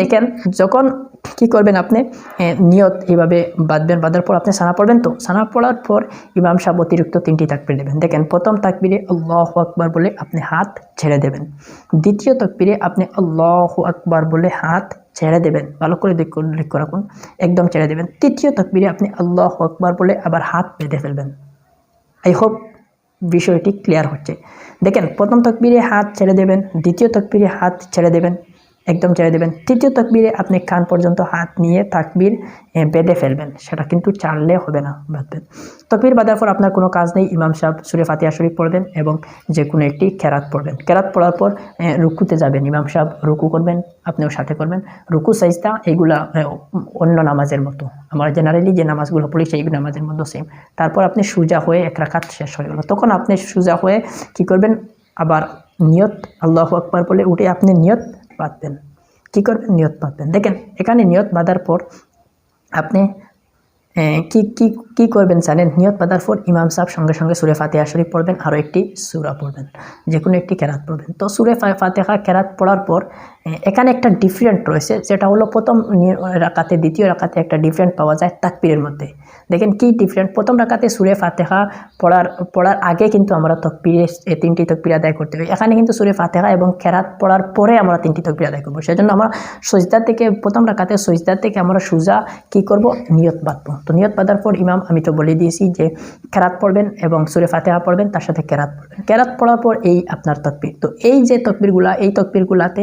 দেখেন, যখন কি করবেন আপনি? নিয়ত এইভাবে বাঁধবেন, বাঁধার পর আপনি সানা পড়বেন তো? সানা পড়ার পর ইমাম সাহেব অতিরিক্ত তিনটি তাকবির দেবেন দেখেন, প্রথম তাকবিরে আল্লাহ আকবার বলে আপনি হাত ছেড়ে দেবেন। দ্বিতীয় তাকবিরে আপনি আল্লাহ আকবার বলে হাত ছেড়ে দেবেন। ভালো করে লক্ষ্য রাখুন। একদম ছেড়ে দেবেন। তৃতীয় তাকবিরে আপনি আল্লাহ আকবার বলে আবার হাত বেঁধে ফেলবেন। আই হোপ বিষয়টি ক্লিয়ার হচ্ছে। দেখেন, প্রথম তকবিরে হাত ছেড়ে দেবেন, দ্বিতীয় তকবিরে হাত ছেড়ে দেবেন একদম ছেড়ে দেবেন। তৃতীয় তকবিরে আপনি কান পর্যন্ত হাত নিয়ে তাকবির বেঁধে ফেলবেন। সেটা কিন্তু চাললে হবে না বাঁধবেন তকবির বাঁধার পর আপনার কোনো কাজ নেই, ইমাম সাহেব সুরে ফাতিহা শরীফ পড়বেন এবং যে কোনো একটি কেরাত পড়বেন। কেরাত পড়ার পর রুকুতে যাবেন। ইমাম সাহেব রুকু করবেন, আপনিও সাথে করবেন। রুকু সাইজটা এইগুলা অন্য নামাজের মতো। আমরা জেনারেলি যে নামাজগুলো পড়ি সেই নামাজের মতো সেম তারপর আপনি সুজা হয়ে এক রাকাত শেষ হয়ে গেল। তখন আপনি সুজা হয়ে কি করবেন? আবার নিয়ত, আল্লাহ আকবার বলে উঠে আপনি নিয়ত বাঁধবেন কী করবেন? নিয়ত বাঁধবেন দেখেন, এখানে নিয়ত বাঁধার পর আপনি কি কি কি করবেন জানেন? নিয়ত বাঁধার পর ইমাম সাহেব সঙ্গে সঙ্গে সুরে ফাতেহা শরীফ পড়বেন আরও একটি সুরা পড়বেন যে কোনো একটি কেরাত পড়বেন। তো সুরে ফাতেহা কেরাত পড়ার পর এখানে একটা ডিফারেন্ট রয়েছে, যেটা হলো প্রথম রাকাতে, দ্বিতীয় রাকাতে একটা ডিফারেন্ট পাওয়া যায় তাকবীরের মধ্যে। দেখেন কি ডিফারেন্ট প্রথম রাকাতে সুরে ফাতেহা পড়ার পড়ার আগে কিন্তু আমরা তকবিরে এ তিনটি তকবির আদায় করতে হবে এখানে কিন্তু সুরে ফাতেহা এবং কেরাত পড়ার পরে আমরা তিনটি তকবির আদায় করব। সেজন্য আমরা সজদা থেকে, প্রথম রাকাতে সজদা থেকে আমরা সুজা কি করব? নিয়ত বাঁধবো। তো নিয়ত বাঁধার পর ইমাম, আমি তো বলে দিয়েছি যে খেরাত পড়বেন এবং সুরে ফাতেহা পড়বেন, তার সাথে কেরাত পড়বেন। কেরাত পড়ার পর এই আপনার তকবির। তো এই যে তকবিরগুলা, এই তকবিরগুলাতে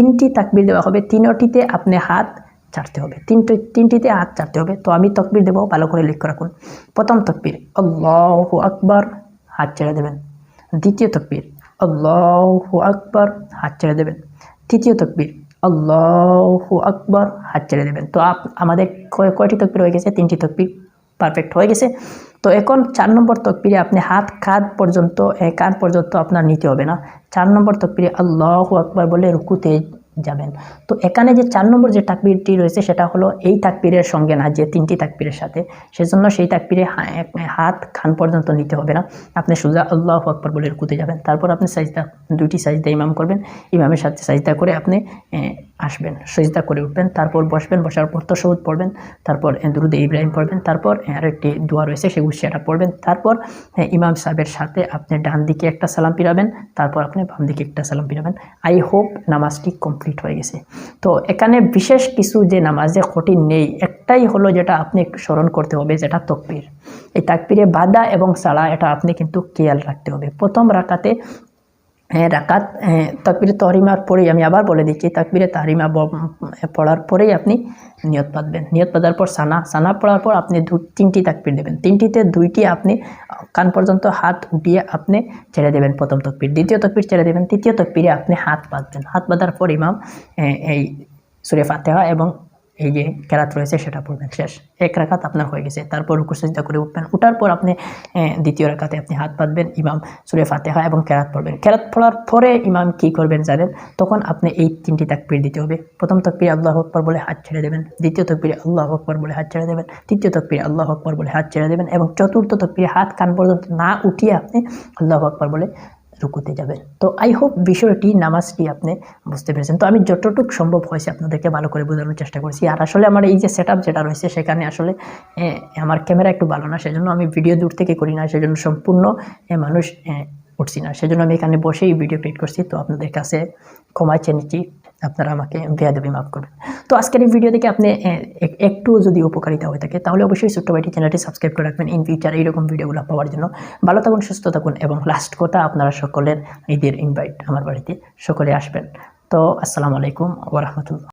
তিনটি তাকবির দেওয়া হবে, তিনটিতে আপনি হাত চাটতে হবে, তিনটি, তিনটিতে হাত চাটতে হবে। তো আমি তকবির দেবো, ভালো করে লিখ রাখুন। প্রথম তকবির, আল্লাহ আকবার, হাত ছেড়ে দেবেন। দ্বিতীয় তকবির, আল্লাহ আকবার, হাত ছেড়ে দেবেন। তৃতীয় তকবির, আল্লাহ আকবার, হাত ছেড়ে দেবেন। তো আপ, আমাদের কয়- কয়টি তকবির হয়ে গেছে? তিনটি তকবির। পারফেক্ট হয়ে গেছে। তো এখন চার নম্বর তকবিরে আপনি হাত কাঁধ পর্যন্ত কান পর্যন্ত আপনার নিতে হবে না। চার নম্বর তকবিরে আল্লাহ আকবার বলে রুকুতে যাবেন। তো এখানে যে চার নম্বর যে তাকবিরটি রয়েছে সেটা হলো এই তাকবিরের সঙ্গে না, যে তিনটি তাকবিরের সাথে। সেজন্য সেই এক- হাত খান পর্যন্ত নিতে হবে না। আপনি সুজা আল্লাহ আকবর বলে রুকুতে যাবেন। তারপর আপনি সাইজদা দুইটি সাইজদা ইমাম করবেন। ইমামের সাথে সাইজদা করে আপনি আসবেন সজদা করে উঠবেন তারপর বসবেন বসার পর তো সবুজ পড়বেন তারপর দুরুদে ইব্রাহিম পড়বেন তারপর এ, আরও একটি দোয়া রয়েছে সেগুলো সেটা পড়বেন তারপর ইমাম সাহেবের সাথে আপনি ডান দিকে একটা সালাম পিরাবেন তারপর আপনি বাম দিকে একটা সালাম পিরাবেন। আই হোপ নামাজটি কমপ্লিট হয়ে গেছে। তো এখানে বিশেষ কিছু যে নামাজে কঠিন নেই একটাই হলো যেটা আপনি স্মরণ করতে হবে যেটা তকবির। এই তাকবিরে বাদা এবং সালা এটা আপনি কিন্তু খেয়াল রাখতে হবে। প্রথম হ্যাঁ রাকাত হ্যাঁ, তাকবিরে তহরিমার পরেই আমি আবার বলে দিচ্ছি তাকবিরে তাহরিমা পড়ার পরেই আপনি নিয়ত পাতবেন। নিয়ত পাতার পর সানা সানা পড়ার পর আপনি দু তিনটি তাকবির দেবেন। তিনটিতে দুইটি আপনি কান পর্যন্ত হাত উঠিয়ে আপনি ছেড়ে দেবেন প্রথম তকবির। দ্বিতীয় তকবির ছেড়ে দেবেন। তৃতীয় তকবিরে আপনি হাত পাতবেন। হাত পাতার পর ইমাম হ্যাঁ, এই সুরে ফাতেহা এবং এই যে কেরাত রয়েছে সেটা পড়বেন, শেষ। এক রাকাত আপনার হয়ে গেছে। তারপর রুকু সিজদা করে উঠবেন। উঠার পর আপনি দ্বিতীয় রাকাতে আপনি হাত বাঁধবেন, ইমাম সুরে ফাতেহা এবং কেরাত পড়বেন। কেরাত পড়ার পরে ইমাম কি করবেন জানেন? তখন আপনি এই তিনটি তাকবির দিতে হবে। প্রথম তকবির আল্লাহ আকবর বলে হাত ছেড়ে দেবেন। দ্বিতীয় তকবিরে আল্লাহ আকবর বলে হাত ছেড়ে দেবেন। তৃতীয় তকবিরে আল্লাহ আকবর বলে হাত ছেড়ে দেবেন এবং চতুর্থ তকবিরে হাত কান পর্যন্ত না উঠিয়ে আপনি আল্লাহ আকবর বলে রুকুতে যাবেন। তো আই হোপ বিষয়টি, নামাজটি আপনি বুঝতে পেরেছেন। তো আমি যতটুকু সম্ভব হয়েছে আপনাদেরকে ভালো করে বোঝানোর চেষ্টা করছি। আর আসলে আমার এই যে সেট যেটা রয়েছে, সেখানে আসলে আমার ক্যামেরা একটু ভালো না, সেজন্য আমি ভিডিও দূর থেকে করি না, সেজন্য সম্পূর্ণ মানুষ উঠছি না। সেজন্য আমি এখানে বসেই ভিডিও ক্রিয়েট করছি। তো আপনাদের কাছে ক্ষমায় চেয়ে নিচ্ছি। আপনারা আমাকে বেয়াদবি মাফ করবেন। তো আজকের এই ভিডিও থেকে আপনি এক- একটু যদি উপকারিতা হয়ে থাকে, তাহলে অবশ্যই ছোট্ট ভাইটি চ্যানেলটি সাবস্ক্রাইব করে রাখবেন ইন ফিউচার এইরকম ভিডিওগুলো পাওয়ার জন্য। ভালো থাকুন, সুস্থ থাকুন এবং লাস্ট কথা আপনারা সকলের ঈদের ইনভাইট আমার বাড়িতে সকলে আসবেন। তো আসসালামু আলাইকুম ওরহমতুল্লাহ